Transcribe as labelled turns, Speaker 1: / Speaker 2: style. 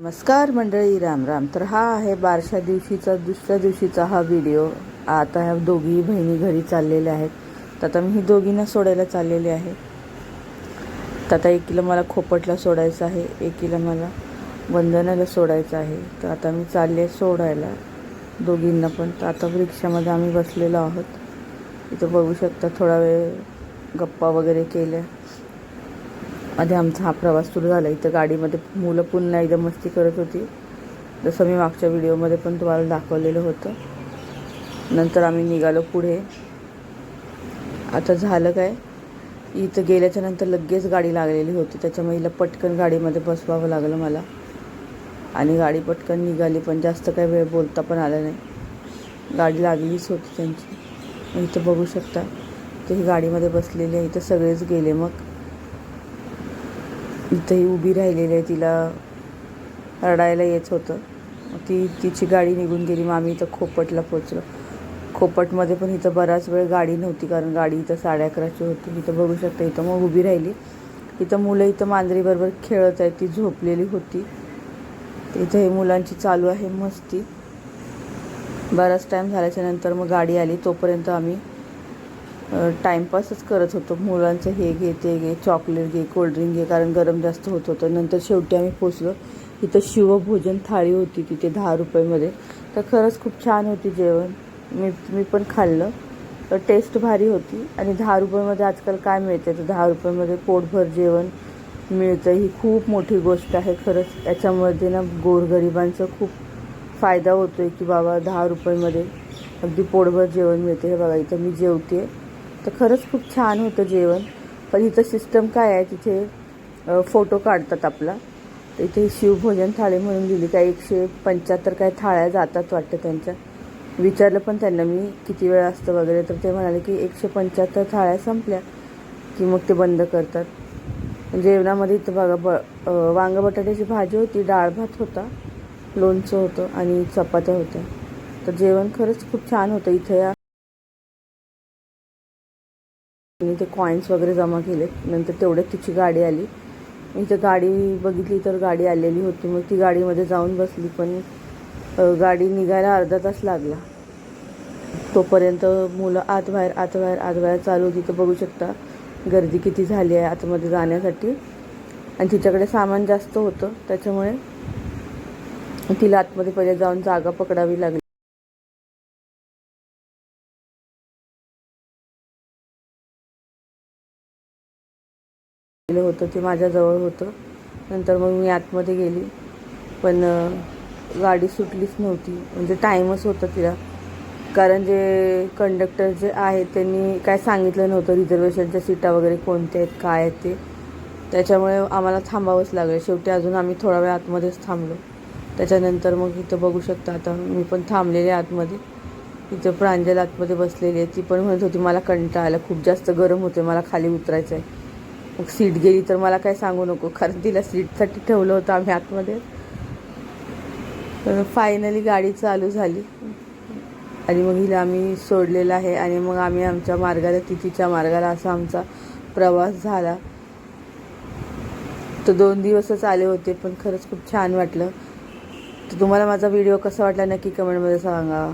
Speaker 1: नमस्कार मंडळी राम राम. तर हा आहे बारशा दिवशीचा दुसऱ्या दिवशीचा हा व्हिडिओ आता ह्या दोघी बहिणी घरी चाललेल्या आहेत. तर आता मी ही दोघींना सोडायला चाललेले आहे. तर आता एकीला मला खोपटला सोडायचं आहे एकीला मला वंदनाला सोडायचं आहे. तर आता मी चालले सोडायला दोघींना पण. तर आता रिक्षामध्ये आम्ही बसलेलो आहोत. इथं बघू शकता थोडा वेळ गप्पा वगैरे केल्या. मध्ये आमचा हा प्रवास सुरू झाला. इथं गाडीमध्ये मुलं पुन्हा एकदम मस्ती करत होती. जसं मी मागच्या व्हिडिओमध्ये पण तुम्हाला दाखवलेलं होतं. नंतर आम्ही निघालो पुढे. आता झालं काय? इथं गेल्याच्यानंतर लगेच गाडी लागलेली होती. त्याच्यामुळे हिला पटकन गाडीमध्ये बसवावं लागलं मला. आणि गाडी पटकन निघाली पण जास्त काही वेळ बोलता पण आला नाही. गाडी लागलीच होती त्यांची. इथं बघू शकता. ते ही गाडीमध्ये बसलेली आहे. इथं सगळेच गेले मग. इथंही उभी राहिलेली आहे तिला रडायला येत होतं. ती तिची गाडी निघून गेली मग आम्ही इथं खोपटला पोचलो खोपटमध्ये पण इथं बराच वेळ गाडी नव्हती कारण गाडी इथं साडे अकराची होती. इथं बघू शकता इथं मग उभी राहिली. इथं मुलं इथं मांजरीबरोबर खेळत आहेत ती झोपलेली होती. इथं हे मुलांची चालू आहे मस्ती. बराच टाईम झाल्याच्यानंतर मग गाडी आली. तोपर्यंत आम्ही टाईमपासच करत होतो. मुलांचं हे घे ते घे चॉकलेट घे कोल्ड्रिंक घे कारण गरम जास्त होत होतं. नंतर शेवटी आम्ही पोचलो इथं शिवभोजन थाळी होती तिथे दहा रुपयेमध्ये. तर खरंच खूप छान होती जेवण. मी मी पण खाल्लं. तर टेस्ट भारी होती. आणि दहा रुपयामध्ये आजकाल काय मिळते तर दहा रुपयामध्ये पोटभर जेवण मिळतं. ही खूप मोठी गोष्ट आहे खरंच. याच्यामध्ये ना गोरगरिबांचा खूप फायदा होतो आहे की बाबा दहा रुपयामध्ये अगदी पोटभर जेवण मिळते. हे बघा इथं मी जेवते तर खरंच खूप छान होतं जेवण. पण इथं सिस्टम काय आहे तिथे फोटो काढतात आपला. तर इथे शिवभोजन थाळी म्हणून दिली. काय एकशे पंच्याहत्तर काय थाळ्या जातात वाटतं त्यांच्या. विचारलं पण त्यांना मी किती वेळ असतं वगैरे. तर ते म्हणाले की एकशे पंच्याहत्तर थाळ्या संपल्या की मग ते बंद करतात. जेवणामध्ये इथं बघा ब वांग बटाट्याची भाजी होती डाळ भात होता लोणचं होतं आणि चपात्या होत्या. तर जेवण खरंच खूप छान होतं. इथं या मी ते कॉईन्स वगैरे जमा केले नंतर तेवढ्यात तिची गाडी आली. मी तर गाडी बघितली तर गाडी आलेली होती. मग ती गाडीमध्ये जाऊन बसली. पण गाडी निघायला अर्धा तास लागला. तोपर्यंत मुलं आत बाहेर आत बाहेर आत बाहेर चालू होती. तर बघू शकता गर्दी किती झाली आहे आतमध्ये जाण्यासाठी. आणि तिच्याकडे सामान जास्त होतं. त्याच्यामुळे तिला आतमध्ये पहिले जाऊन जागा पकडावी लागली. गेलं होतं ते माझ्याजवळ होतं. नंतर मग मी आतमध्ये गेली. पण गाडी सुटलीच नव्हती. म्हणजे टाईमच होता तिला. कारण जे कंडक्टर जे आहेत त्यांनी काय सांगितलं नव्हतं. रिझर्वेशनच्या सीटा वगैरे कोणत्या आहेत काय आहेत ते. त्याच्यामुळे आम्हाला थांबावंच लागलं. शेवटी अजून आम्ही थोडा वेळ आतमध्येच थांबलो. त्याच्यानंतर मग इथं बघू शकता आता मी पण थांबलेले आतमध्ये. इथं प्रांजल आतमध्ये बसलेली आहे. ती पण म्हणत होती मला कंटाळा आला. खूप जास्त गरम होते मला खाली उतरायचं आहे मग सीट गेली तर मला काय सांगू नको. खरं तिला सीटसाठी ठेवलं होतं आम्ही आतमध्ये. फायनली गाडी चालू झाली. आणि मग हिला आम्ही सोडलेलं आहे. आणि मग आम्ही आमच्या मार्गाला तिथीच्या मार्गाला असा आमचा प्रवास झाला. तर दोन दिवसच आले होते पण खरंच खूप छान वाटलं. तर तुम्हाला माझा व्हिडिओ कसा वाटला नक्की कमेंटमध्ये सांगा.